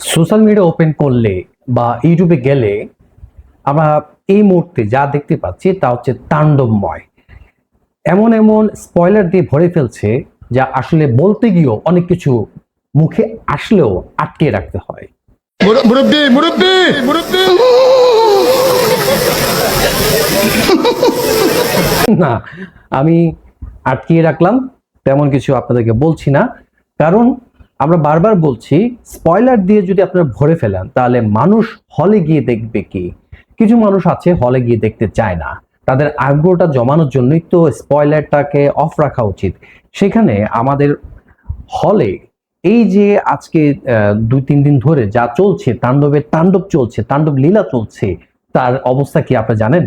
Social media open করলে বা ইউটিউবে গেলে আমরা এই মুহূর্তে যা দেখতে পাচ্ছি তা হচ্ছে তাণ্ডবময়। এমন এমন স্পয়লার দিয়ে ভরে ফেলছে যা আসলে বলতে গিয়েও অনেক কিছু মুখে আসলেও আটকে রাখতে হয়। না আমি আটকিয়ে রাখলাম তেমন কিছু আপনাদেরকে বলছি না কারণ আমরা বারবার বলছি স্পয়লার দিয়ে যদি আপনারা ভরে ফেলেন, তাহলে মানুষ হলে গিয়ে দেখবে কি? কিছু মানুষ আছে হলে গিয়ে দেখতে চায় না। তাদের আগ্রহটা জমানোর জন্যই তো স্পয়লারটাকে অফ রাখা উচিত। সেখানে আমাদের হলে এই যে আজকে দুই, তিন দিন ধরে যা চলছে, তাণ্ডবের তাণ্ডব চলছে, তাণ্ডব লীলা চলছে, তার অবস্থা কি আপনি জানেন?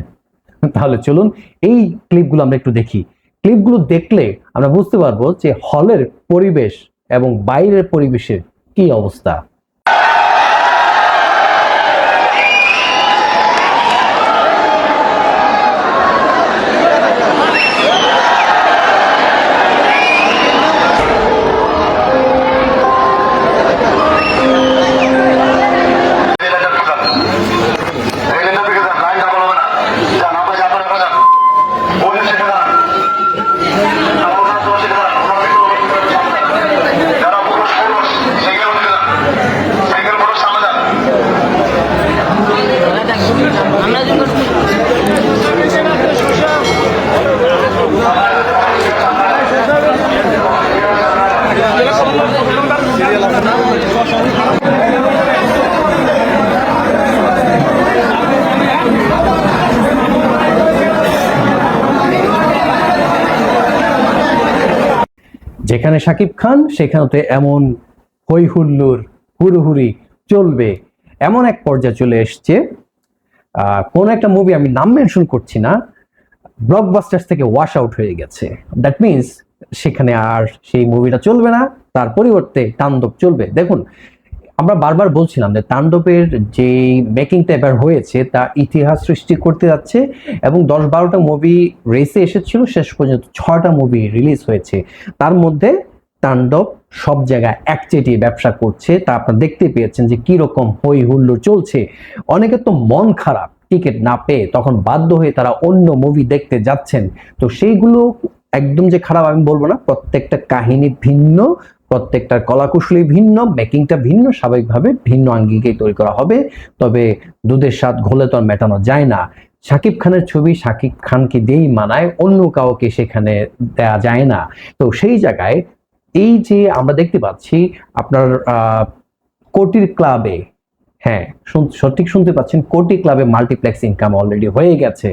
তাহলে চলুন এই ক্লিপগুলো আমরা একটু দেখি। ক্লিপগুলো দেখলে আমরা বুঝতে পারব যে হলের পরিবেশ এবং বাইরের পরিবেশের কি অবস্থা? যেখানে সাকিব খান সেখানেতে এমন হই হুল্লোর হুড়োহুড়ি চলবে এমন এক পর্যায়ে চলে এসছে কোন একটা মুভি আমি নাম মেনশন করছি না ব্লকবাস্টার্স থেকে ওয়াশ আউট হয়ে গেছে। দ্যাট মিনস সেখানে আর সেই মুভিটা চলবে না, তার পরিবর্তে তাণ্ডব চলবে। দেখুন, আমরা বারবার বলছিলাম যে তাণ্ডবের যে মেকিংটা এবার হয়েছে, তা ইতিহাস সৃষ্টি করতে যাচ্ছে এবং দশ বারোটা মুভি রেসে এসেছিল, শেষ পর্যন্ত ছটা মুভি রিলিজ হয়েছে। তার মধ্যে তাণ্ডব সব জায়গায় একচেটিয়ে ব্যবসা করছে। তা আপনারা দেখতে পেয়েছেন যে কি রকম হই হুল্লোড় চলছে। অনেকের তো মন খারাপ, টিকিট না পেয়ে তখন বাধ্য হয়ে তারা অন্য মুভি দেখতে যাচ্ছেন। তো সেইগুলো একদম যে খারাপ আমি বলব না, প্রত্যেকটা কাহিনী ভিন্ন, প্রত্যেকটার কলাকুশলী ভিন্ন মেকিংটা ভিন্ন, স্বাভাবিকভাবে ভিন্ন আঙ্গিকে তৈরি করা হবে। তবে দুধের স্বাদ ঘোলে তো মেটানো যায় না। শাকিব খানের ছবি শাকিব খানকে দিয়েই মানায়, অন্য কাউকে সেখানে দেয়া যায় না। তো সেই জায়গায় এই যে আমরা দেখতে পাচ্ছি আপনার কোটির ক্লাবে হ্যাঁ সঠিক শুনতে পাচ্ছেন, কোটি ক্লাবে মাল্টিপ্লেক্স ইনকাম অলরেডি হয়ে গেছে।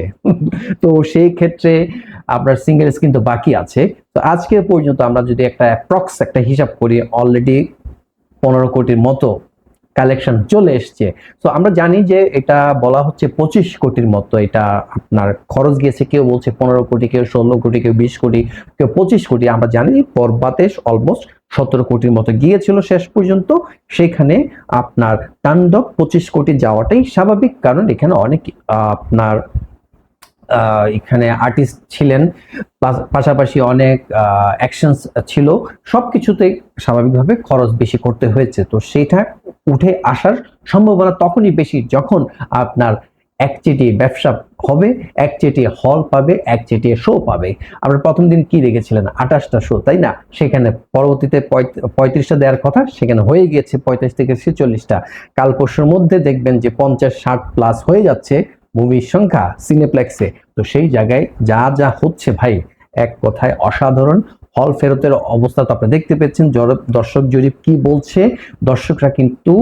তো সেই ক্ষেত্রে আপনার সিঙ্গেল স্ক্রিন তো বাকি আছে। তো আজকে পর্যন্ত আমরা যদি একটা অ্যাপ্রক্স একটা হিসাব করি অলরেডি পনেরো কোটির মতো কালেকশন চলে এসছে। তো আমরা জানি যে এটা বলা হচ্ছে পঁচিশ কোটির মতো, এটা আপনার খরচ গিয়েছে, কেউ বলছে পনেরো কোটি, কেউ ষোলো কোটি, কেউ বিশ কোটি, কেউ পঁচিশ কোটি, আমরা জানি পর্বাতেশ অলমোস্ট সতেরো কোটির মতো গিয়েছিল শেষ পর্যন্ত। সেখানে আপনার তাণ্ডব পঁচিশ কোটি যাওয়াটাই স্বাভাবিক, কারণ এখানে অনেক আপনার এখানে আর্টিস্ট ছিলেন পাশাপাশি অনেক অ্যাকশনস ছিল সবকিছুতে স্বাভাবিকভাবে খরচ বেশি করতে হয়েছে। তো সেটা উঠে আসার সম্ভাবনা তখনই বেশি যখন আপনার একচেটি ব্যবসা হবে একচেটি হল পাবে একচেটি শো পাবে। আমরা প্রথম দিন কি দেখেছিলেন? আঠাশটা শো তাই না? সেখানে পরবর্তীতে পঁয়ত্রিশটা দেওয়ার কথা, সেখানে হয়ে গিয়েছে পঁয়ত্রিশ থেকে ছেচল্লিশটা। কাল পরশুর মধ্যে দেখবেন যে পঞ্চাশ, ষাট প্লাস হয়ে যাচ্ছে মুভির সংখ্যা সিনেপ্লেক্সে তো সেই জায়গায় যা যা হচ্ছে ভাই, এক কথায় অসাধারণ। হল ফেরতের অবস্থা তো আপনি দেখতে পেয়েছেন। দর্শক জরিপ কি বলছে, দর্শকরা কিন্তু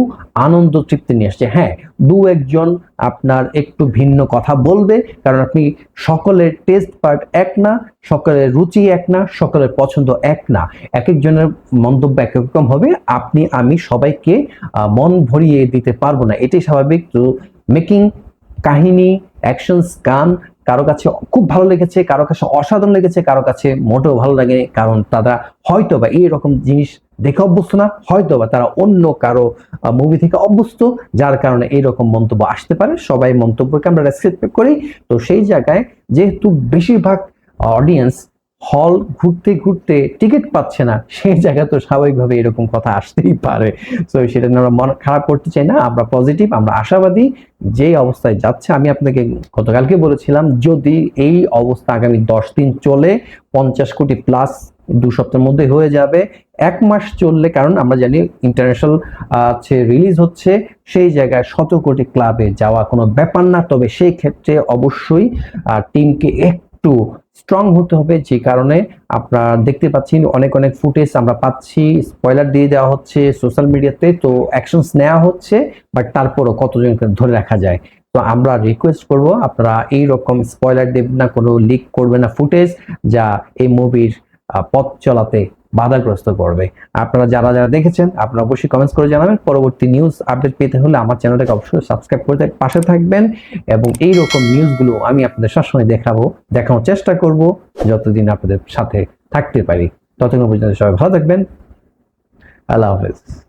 আনন্দ তৃপ্তি নিয়ে আসছে। হ্যাঁ দু একজন আপনার একটু ভিন্ন কথা বলবে, কারণ আপনি সকলের টেস্ট পার্ট এক না, সকলের রুচি এক না, সকলের পছন্দ এক না। এক একজনের মন্তব্য এক রকম হবে। আপনি, আমি সবাইকে মন ভরিয়ে দিতে পারব না। এটাই স্বাভাবিক। তো মেকিং কাহিনী অ্যাকশনস গান কারও কাছে খুব ভালো লেগেছে, কারও কাছে অসাধারণ লেগেছে, কারও কাছে মোটেও ভালো লাগে কারণ তারা হয়তো বা এইরকম জিনিস দেখে অভ্যস্ত না হয়তো বা তারা অন্য কারও মুভি থেকে অভ্যস্ত, যার কারণে এইরকম মন্তব্য আসতে পারে। সবাই মন্তব্যকে আমরা রেসপেক্ট করি। তো সেই জায়গায় যেহেতু বেশিরভাগ অডিয়েন্স হল ঘুরতে ঘুরতে টিকিট পাচ্ছে না। সেই জায়গায় তো স্বাভাবিকভাবে এরকম কথা আসতেই পারে। তো সেটা আমরা মন খারাপ করতে চাই না। আমরা পজিটিভ আমরা আশাবাদী। যে অবস্থায় যাচ্ছে, আমি আপনাকে গতকালকে বলেছিলাম, যদি এই অবস্থা আগামী দশ দিন চলে, পঞ্চাশ কোটি প্লাস দু সপ্তাহের মধ্যে হয়ে যাবে। এক মাস চললে, কারণ আমরা জানি ইন্টারন্যাশনাল হচ্ছে রিলিজ হচ্ছে, সেই জায়গায় শত কোটি ক্লাবে যাওয়া কোনো ব্যাপার না। তবে সেই ক্ষেত্রে অবশ্যই টিমকে একটু স্ট্রং হতে হবে, যে কারণে আপনারা দেখতে পাচ্ছেন অনেক অনেক ফুটেজ আমরা পাচ্ছি। স্পয়লার দিয়ে দেওয়া হচ্ছে সোশ্যাল মিডিয়াতে তো অ্যাকশনস নেওয়া হচ্ছে বাট তারপরও কতজনকে ধরে রাখা যায়? তো আমরা রিকোয়েস্ট করব, আপনারা এই রকম স্পয়লার দেবেন না কোনো লিক করবে না ফুটেজ যা এই মুভির পথ চলাতে বাধাগ্রস্ত করবে। আপনারা যারা যারা দেখেছেন, আপনারা অবশ্যই কমেন্টস করে জানাবেন। পরবর্তী নিউজ আপডেট পেতে হলে আমার চ্যানেলটাকে অবশ্যই সাবস্ক্রাইব করে পাশে থাকবেন এবং এই রকম নিউজগুলো আমি আপনাদের সবসময় দেখাবো, দেখানোর চেষ্টা করব, যতদিন আপনাদের সাথে থাকতে পারি। ততক্ষণ পর্যন্ত সবাই ভালো থাকবেন। আল্লাহ হাফেজ।